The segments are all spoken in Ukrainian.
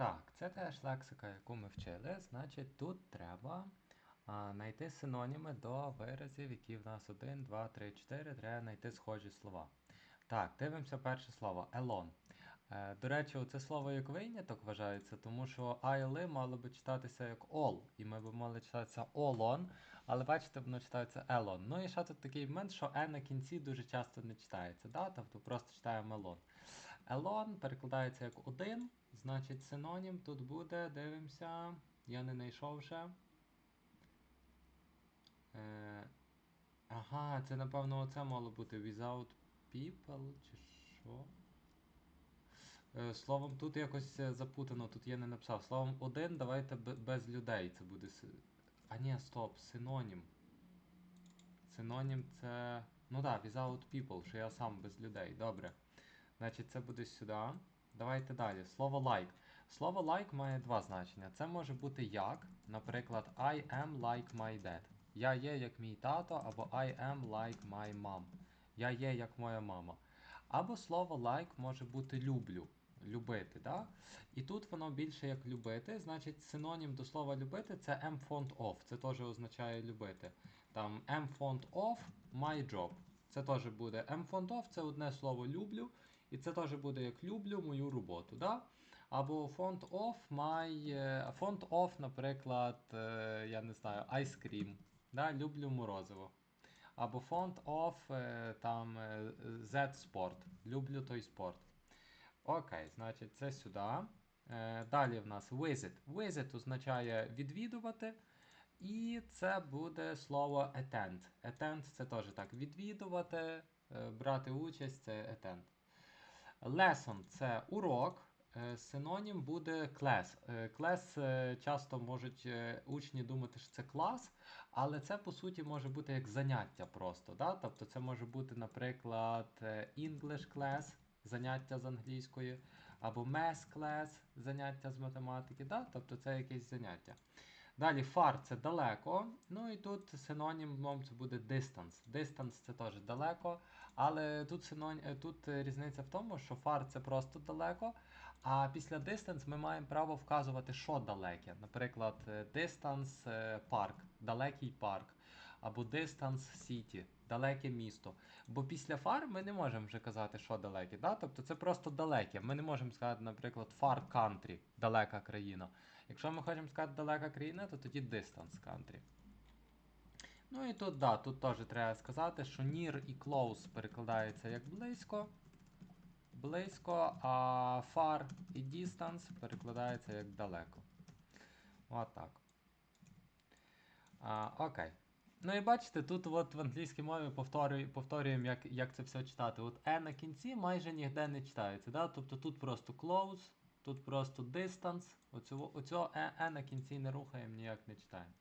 Так, це теж лексика, яку ми вчили. Значить, тут треба а, знайти синоніми до виразів, які в нас 1, 2, 3, 4. Треба знайти схожі слова. Так, дивимося перше слово елон. Е, До речі, це слово як виняток вважається, тому що айли мало би читатися як ол, і ми б мали читатися олон, але бачите, воно читається елон. Ну і ще тут такий момент, що е на кінці дуже часто не читається, да? тобто просто читаємо елон. Елон перекладається як один, значить синонім тут буде, дивимося, я не знайшов ще. Е, ага, це напевно оце мало бути without people, чи що? Е, Словом, тут якось е, запутано, тут я не написав. Словом, один, давайте без людей. Це буде. А ні, стоп, синонім. Синонім це. Ну так, да, without people, що я сам без людей. Добре. Значить, це буде сюди. Давайте далі. Слово like. Слово like має два значення. Це може бути як, наприклад, I am like my dad. Я є як мій тато, або I am like my mom. Я є як моя мама. Або слово like може бути люблю. Любити, да? І тут воно більше як любити, значить синонім до слова любити це am fond of. Це теж означає любити. Там am fond of my job. Це теж буде am fond of це одне слово люблю, і це теж буде як люблю мою роботу. Да? Або fond of my. е, Fond of, наприклад, е, я не знаю, ice cream. Да? Люблю морозиво. Або fond of е, там Z sport. Люблю той спорт. Окей, значить, це сюди. Далі в нас visit. Visit означає відвідувати. І це буде слово attend. Attend це теж так. Відвідувати, брати участь це attend. Lesson це урок. Е, Синонім буде Class е, часто можуть е, учні думати, що це клас, але це по суті може бути як заняття просто. Да? Тобто це може бути, наприклад, е, English class, заняття з англійської, або Math class, заняття з математики. Да? Тобто це якесь заняття. Далі far це далеко. Ну і тут синонімом це буде distance. Distance це теж далеко. Але тут синон... е, тут е, різниця в тому, що far це просто далеко. А після distance ми маємо право вказувати, що далеке. Наприклад, е, distance е, park, далекий парк, або distance city, далеке місто. Бо після far ми не можемо вже казати, що далеке. Да? Тобто це просто далеке. Ми не можемо сказати, наприклад, far country, далека країна. Якщо ми хочемо сказати далека країна, то тоді distance country. Ну і тут, да, тут теж треба сказати, що near і close перекладається як близько. Близько, а far і distance перекладається як далеко. Отак. А, окей. Ну і бачите, тут от в англійській мові повторюю, повторюємо, як, як це все читати. От E на кінці майже ніде не читається. Да? Тобто тут просто close, тут просто distance. Оцього, оцього E, E на кінці не рухаємо, ніяк не читаємо.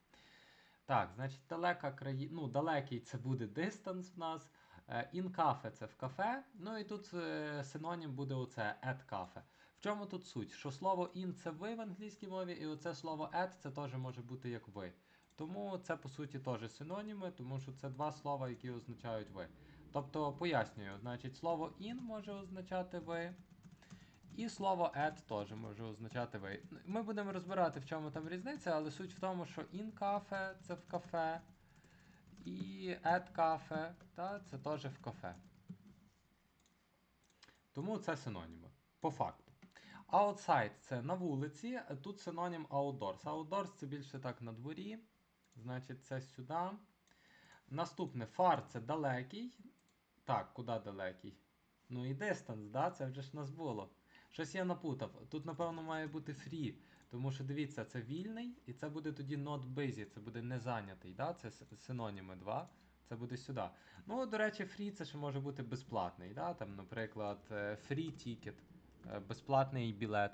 Так, значить, далека країна, ну, далекий це буде distance в нас. Е, In cafe це в кафе. Ну і тут е, синонім буде оце at cafe. В чому тут суть? Що слово in це ви в англійській мові, і оце слово at це теж може бути як ви. Тому це по суті теж синоніми, тому що це два слова, які означають ви. Тобто пояснюю, значить, слово in може означати ви. І слово at теж може означати ви. Ми будемо розбирати, в чому там різниця, але суть в тому, що in cafe це в кафе, і at cafe це теж в кафе. Тому це синоніми. По факту. Outside це на вулиці, тут синонім outdoors. Outdoors це більше так на дворі. Значить, це сюди. Наступне far це далекий. Так, куди далекий? Ну і distance, да? це вже ж нас було. Щось я напутав. Тут, напевно, має бути free. Тому що дивіться, це вільний, і це буде тоді not busy, це буде не зайнятий. Да? Це синоніми два. Це буде сюди. Ну, до речі, free це ще може бути безплатний. Да? Там, наприклад, е, free ticket, е, безплатний білет,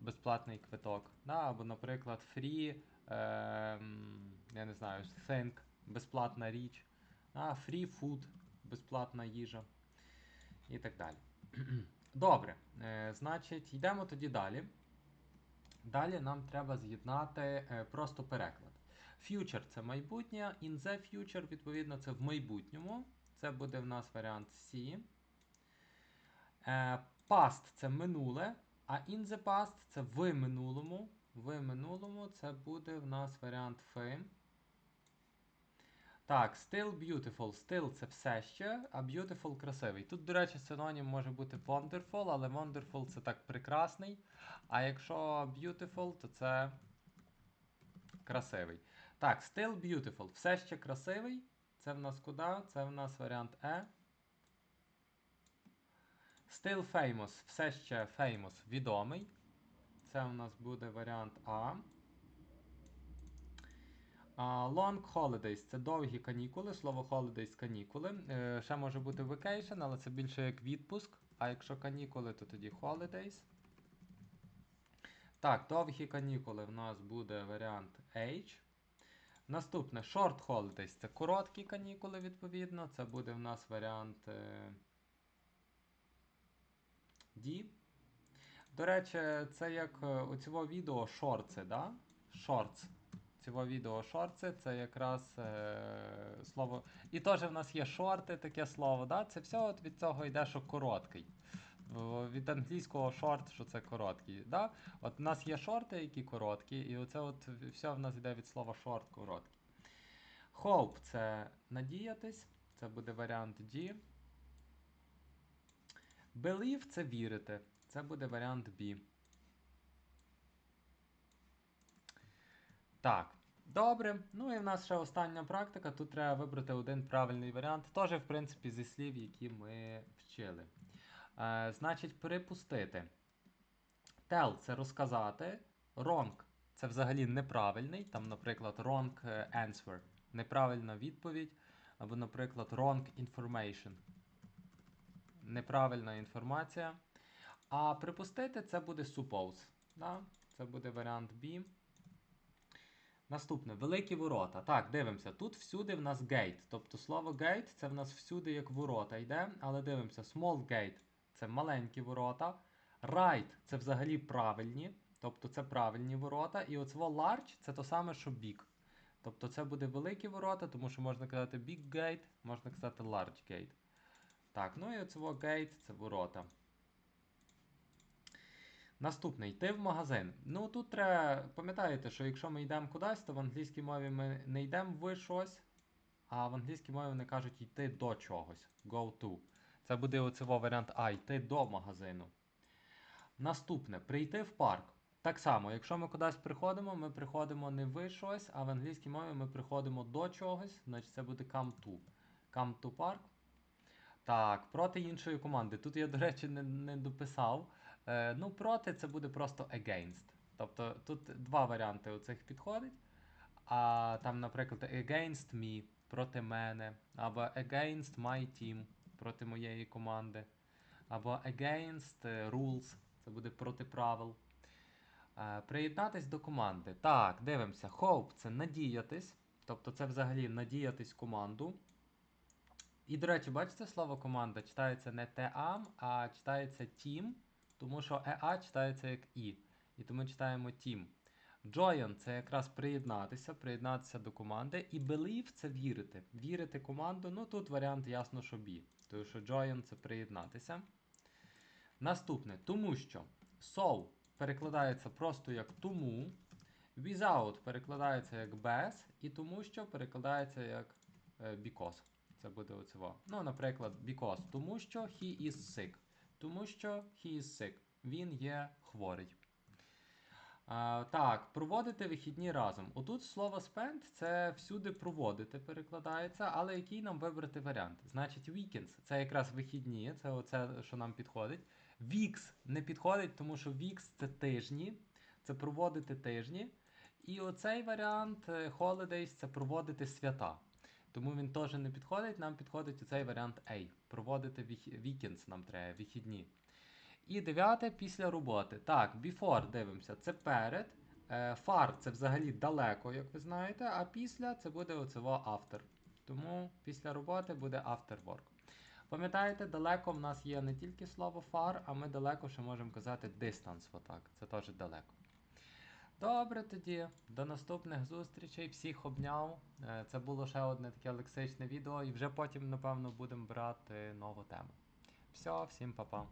безплатний квиток. Да? Або, наприклад, free, ем, я не знаю, thing, безплатна річ. Да? Free food, безплатна їжа. І так далі. Добре, е, значить, йдемо тоді далі. Далі нам треба з'єднати е, просто переклад. Future це майбутнє, in the future, відповідно, це в майбутньому. Це буде в нас варіант C. Е, past це минуле. А in the past це в минулому. В минулому це буде в нас варіант фи. Так, still beautiful. Still це все ще, а beautiful красивий. Тут, до речі, синонім може бути wonderful, але wonderful це так прекрасний. А якщо beautiful, то це красивий. Так, still beautiful. Все ще красивий. Це в нас куди? Це в нас варіант E. Still famous. Все ще famous. Відомий. Це у нас буде варіант А. Long holidays це довгі канікули. Слово holidays канікули. Е, ще може бути vacation, але це більше як відпуск. А якщо канікули, то тоді holidays. Так, довгі канікули в нас буде варіант H. Наступне short holidays це короткі канікули, відповідно. Це буде в нас варіант е, D. До речі, це як е, у цього відео шорти, да? Shorts. Цього відео шорти це якраз е, слово. І теж в нас є шорти, таке слово. Да? Це все от від цього йде, що короткий. Від англійського шорт, що це короткий. Да? От у нас є шорти, які короткі, і оце от все в нас йде від слова шорт короткий. Hope це надіятись, це буде варіант D. Believe це вірити. Це буде варіант B. Так, добре. Ну і в нас ще остання практика. Тут треба вибрати один правильний варіант. Теж, в принципі, зі слів, які ми вчили. Е, значить, припустити. Tell це розказати. Wrong це взагалі неправильний. Там, наприклад, wrong е, answer. Неправильна відповідь. Або, наприклад, wrong information. Неправильна інформація. А припустити це буде suppose. Да? Це буде варіант B. Наступне великі ворота. Так, дивимося. Тут всюди в нас gate. Тобто слово gate це в нас всюди як ворота йде. Але дивимося, small gate це маленькі ворота. Right це взагалі правильні. Тобто це правильні ворота. І оцево large це то саме, що big. Тобто це буде великі ворота, тому що можна казати big gate, можна казати large gate. Так, ну і оцево gate це ворота. Наступне йти в магазин. Ну тут треба, пам'ятаєте, що якщо ми йдемо кудись, то в англійській мові ми не йдемо в щось, а в англійській мові вони кажуть йти до чогось. Go to. Це буде оцево варіант А, йти до магазину. Наступне прийти в парк. Так само, якщо ми кудись приходимо, ми приходимо не в щось, а в англійській мові ми приходимо до чогось, значить це буде come to. Come to park. Так, проти іншої команди. Тут я, до речі, не, не дописав. Е, ну, проти це буде просто against. Тобто тут два варіанти оцих підходить. А там, наприклад, against me проти мене, або against my team проти моєї команди, або against е, rules, це буде проти правил. Е, приєднатись до команди. Так, дивимося. Hope це надіятись. Тобто це взагалі надіятись команду. І, до речі, бачите слово команда читається не теам, а читається team, тому що EA читається як І. І тому читаємо team. Join це якраз приєднатися, приєднатися до команди. І believe це вірити. Вірити команду. Ну тут варіант ясно, що B. Тому що join це приєднатися. Наступне, тому що so перекладається просто як тому. Without перекладається як без, і тому що перекладається як е, because. Це буде оцево. Ну, наприклад, because. Тому що he is sick. Тому що he is sick. Він є хворий. А, так, проводити вихідні разом. Отут слово spend це всюди проводити перекладається, але який нам вибрати варіант? Значить, weekends це якраз вихідні, це оце, що нам підходить. Weeks не підходить, тому що weeks це тижні, це проводити тижні. І оцей варіант е, holidays це проводити свята. Тому він теж не підходить, нам підходить оцей варіант A. Проводити weekends нам треба, вихідні. І дев'яте після роботи. Так, before дивимося, це перед. Е, Far це взагалі далеко, як ви знаєте, а після це буде оцево after. Тому після роботи буде after work. Пам'ятаєте, далеко в нас є не тільки слово far, а ми далеко ще можемо казати distance. Отак. Це теж далеко. Добре тоді, до наступних зустрічей. Всіх обняв. Е, Це було ще одне таке лексичне відео, і вже потім, напевно, будемо брати нову тему. Все, всім па-па.